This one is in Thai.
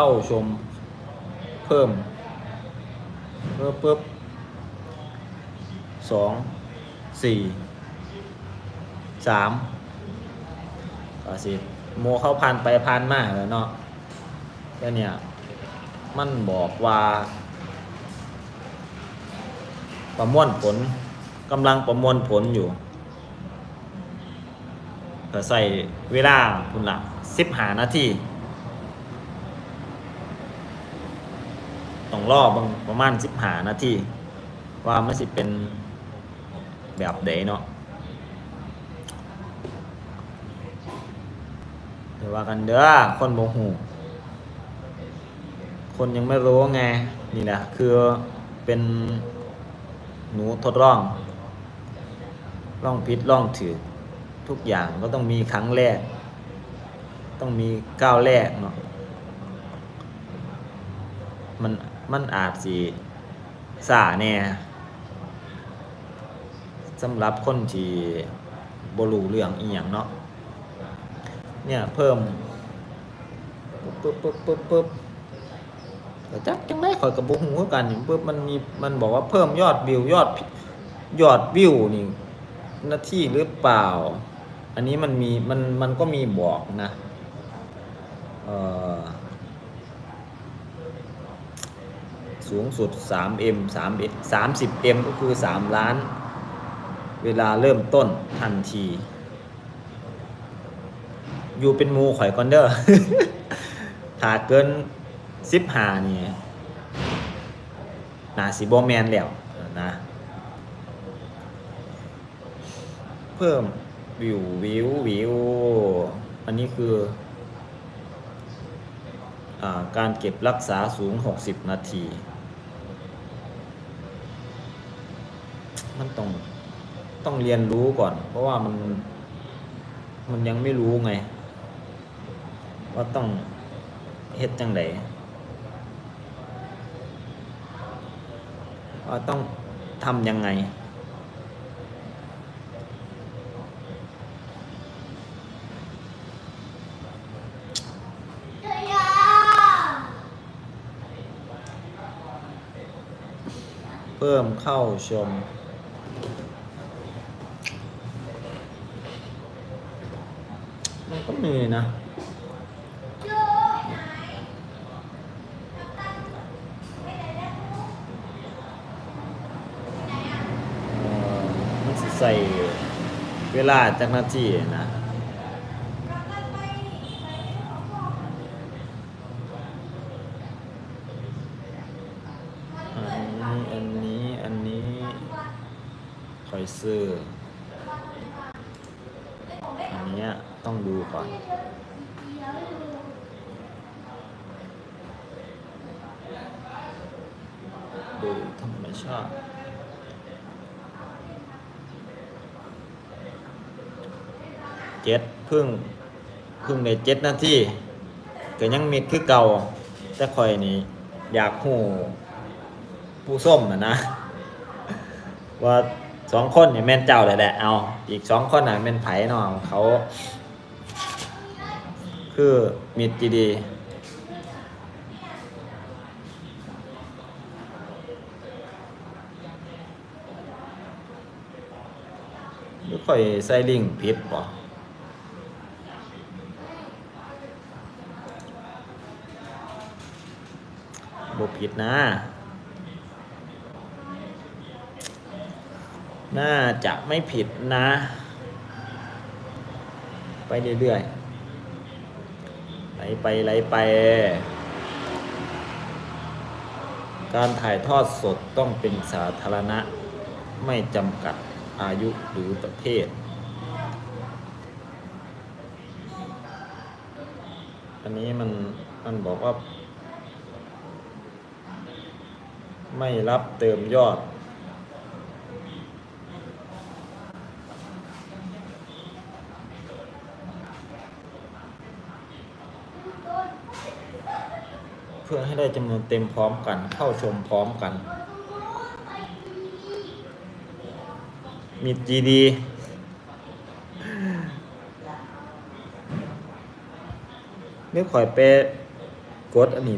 เข้าชมเพิ่มเพิ่มปุ๊บสองสี่สามก็สิโมเข้าพันไปพันมาแล้วเนาะแล้วเนี่ย มันบอกว่า ประมวลผลกำลังประมวลผลอยู่ก็ใส่เวลาคุณละสิบหานาที ต้องรอบประมาณสิบหานาทีว่ามันสิเป็นแบบเดเนาะเดี๋ยวว่ากันเด้อคนโมหูคนยังไม่รู้ไงนี่แหละคือเป็นหนูทดลองล่องผิดลองถือทุกอย่างก็ต้องมีครั้งแรก ต้องมีก้าวแรกเนาะมัน มันอาจสิสาแน่สำหรับคนที่บรูเรื่องอีหยังเนาะเนี่ยเพิ่มปุ๊บปุ๊บปุ๊บปุ๊บแต่จักจังได้ข่อยกับบุหูกันปุ๊บมันมีมันบอกว่าเพิ่มยอดวิวยอดยอดวิวนี่หน้าที่หรือเปล่า อันนี้มันมีมันมันก็มีบอกนะ เอ่อ สูงสุด 3M 3 30M ก็คือ 3 ล้าน เวลาเริ่มต้นทันที อยู่เป็นมูข่อยก่อนเด้อถ้าเกิน10หานี่นาสิบอแมนแล้วนะ เพิ่มวิววิววิว อันนี้คืออการเก็บรักษาสูง 60 นาที มันต้องต้องเรียนรู้ก่อน เพราะว่ามัน มันยังไม่รู้ไง ว่าต้องเฮ็ดจังไดว่าต้องทำยังไงเพิ่มเข้าชม มันก็มีนะเอ่อมันใส่เวลาจากนาทีนะอันนี้ อันนี้ อันนี้คอยซื้อ อันนี้ต้องดูก่อน ดูธรรมชาติเจ็ดพึ่งพึ่งในเจ็ดนาทีก็ยังมีคือเก่า แต่คอยนี่อยากหูผู้ส้มนะนะว่า สองคนเนี่ยแม่นเจ้าเลยแหละเอา อีกสองคนน่ะแม่นไผ่เนาะเขา คือมิดจีดี หรือค่อยใส่ลิงผิดป่ะบ่ผิดนะ น่าจะไม่ผิดนะ ไปเรื่อยๆไหลไปไหลไป การถ่ายทอดสดต้องเป็นสาธารณะ ไม่จำกัดอายุหรือประเภทอันนี้มันมันบอกว่า ไม่รับเติมยอด เพื่อให้ได้จำนวนเต็มพร้อมกัน เข้าชมพร้อมกัน มีจีดีนึกข่อยไปกดอันนี้